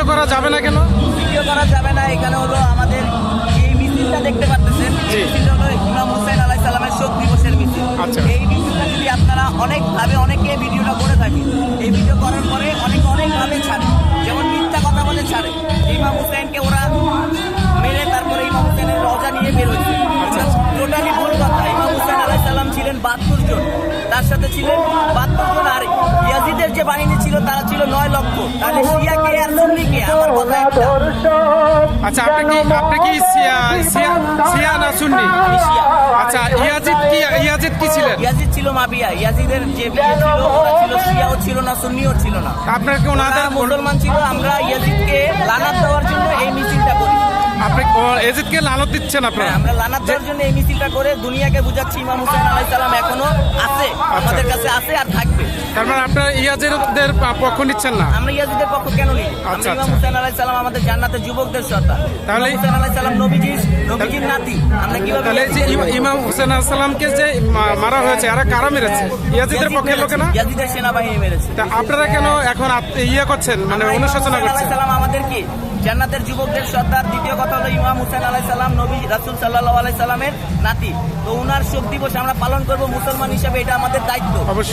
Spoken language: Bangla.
ভিডিও করা যাবে না কেন? ভিডিও করা যাবে না এখানে হলো আমাদের এই মিছিলটা দেখতে পাচ্ছেন জি। এই মিছিলটা হলো ইমাম হুসাইন আলাহ সালামের শোক দিবসের মিছিল। আচ্ছা। এই মিছিলটা যদি আপনারা অনেকভাবে অনেকে ভিডিওটা করে থাকেন এই ভিডিও করার পরে অনেক অনেকভাবে ছাড়ে যেমন মিথ্যা কথা বলে ছাড়ে। ইমাম হুসাইনকে ওরা মেরে তারপরে ইমাম হুসাইনের রজা নিয়ে বের হয়েছে। টোটালি ভুল কথা। ইমাম হুসাইন আলাহ সাল্লাম ছিলেন বাহাত্তর জন। তার সাথে ছিলেন বাহাত্তর জন আর ইয়াজিদের যে বাহিনী ছিল তারা ছিল নয় লক্ষ। তাহলে আচ্ছা আপনি কি আপনি কি সিয়া না সুন্নি? আচ্ছা ইয়াজিদ কি ইয়াজিদ কি ছিলেন? ইয়াজিদ ছিল মাবিয়া। ইয়াজিদের যে বিয়ে ছিল ওরা ছিল শিয়াও ছিল না সুন্নিও ছিল না। আপনার কি ওনাদের মুসলমান ছিল আমরা ইয়াজিদকে লানাত দেওয়ার জন্য এই মিছিলটা করি। আপনি এজিদকে লালত দিচ্ছেন হ্যাঁ, আপনারা আমরা লানাত দেওয়ার জন্য এই মিছিলটা করে দুনিয়াকে বুঝাচ্ছি ইমাম হুসেন আলাই সালাম এখনও আছে আমাদের কাছে আছে আর তার মানে আপনারা ইয়াজিদের পক্ষ নিচ্ছেন না? আমরা ইয়াজিদের পক্ষ কেন নিই আমরা আচ্ছা, ইমাম আচ্ছা। হুসেন আলাই সালাম আমাদের জান্নাতের যুবকদের সর্দার তাহলে- ইমাম হুসেন আলাই সালাম নবীজির নবীজির নাতি। আমরা কীভাবে তাহলে যে ইমাম হুসেন আসসালামকে যে মারা হয়েছে এরা কারা মেরেছে? ইয়াজিদের ইয়াজিদ পক্ষের লোকে না? ইয়াজিদের সেনাবাহিনী মেরেছে। তা আপনারা কেন এখন ইয়ে করছেন? মানে অনুশোচনা করছেন? সালাম আমাদের কি জান্নাতের যুবকদের সর্দার দ্বিতীয় কথা হলো ইমাম হুসেন আলাই সালাম নবী রাসুল সাল্লাহ আলাই সালামের নাতি। তো উনার শোক দিবস আমরা পালন করব মুসলমান হিসাবে এটা আমাদের দায়িত্ব। অবশ্যই।